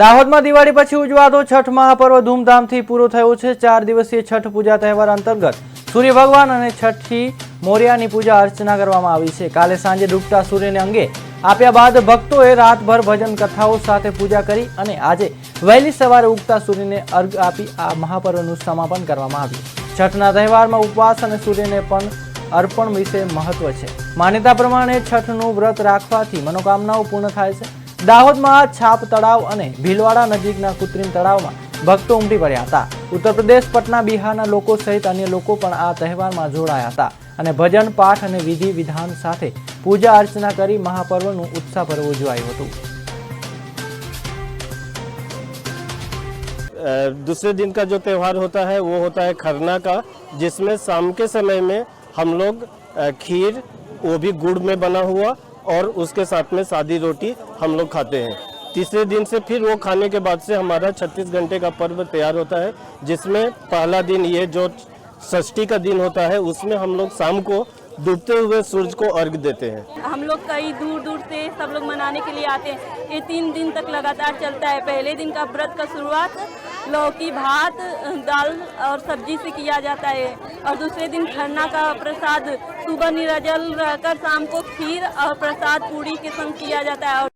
દાહોદમાં દિવાળી પછી ઉજવાતો છઠ મહાપર્વ ધૂમધામથી પૂરો થયો છે. ચાર દિવસીય છઠ પૂજા તહેવાર અંતર્ગત સૂર્ય ભગવાન અને છઠ્ઠી મોર્યાની પૂજા અર્ચના કરવામાં આવી છે. કાલે સાંજે ડૂબતા સૂર્યને અંગે આપ્યા બાદ ભક્તોએ રાતભર ભજન કથાઓ સાથે પૂજા કરી અને આજે વહેલી સવારે ઉગતા સૂર્યને અર્ઘ આપી આ મહાપર્વનું સમાપન કરવામાં આવ્યું. છઠના તહેવારમાં ઉપવાસ અને સૂર્યને પણ અર્પણ વિશે મહત્વ છે. માન્યતા પ્રમાણે છઠનું વ્રત રાખવાથી મનોકામનાઓ પૂર્ણ થાય છે. દાહોદમાં છાપ તળાવ અને ભીલવાડા નજીકના કૃત્રિમ તળાવમાં ભક્તો ઉમટી પડ્યા હતા ઉત્તર પ્રદેશ પટના બિહારના લોકો સહિત અન્ય લોકો પણ આ તહેવારમાં જોડાયા હતા અને ભજન પાઠ અને વિધિ વિધાન સાથે પૂજા અર્ચના કરી મહાપર્વનું ઉત્સાહભર ઉજવાયું હતું अ, दूसरे दिन का जो त्यौहार होता है वो होता है खरना का जिसमें शाम के समय में हम लोग अ, खीर वो भी गुड़ में बना हुआ और उसके साथ में सादी रोटी हम लोग खाते हैं। तीसरे दिन से फिर वो खाने के बाद से हमारा 36 घंटे का पर्व तैयार होता है, जिसमें पहला दिन ये जो षष्ठी का दिन होता है, उसमें हम लोग शाम को डूबते हुए सूरज को अर्घ देते हैं। हम लोग कई दूर दूर से सब लोग मनाने के लिए आते हैं। ये तीन दिन तक लगातार चलता है। पहले दिन का व्रत का शुरुआत लौकी भात, दाल और सब्ज़ी से किया जाता है। और दूसरे दिन खरना का प्रसाद, सुबह निराजल रहकर शाम को खीर और प्रसाद पूड़ी के संग किया जाता है। और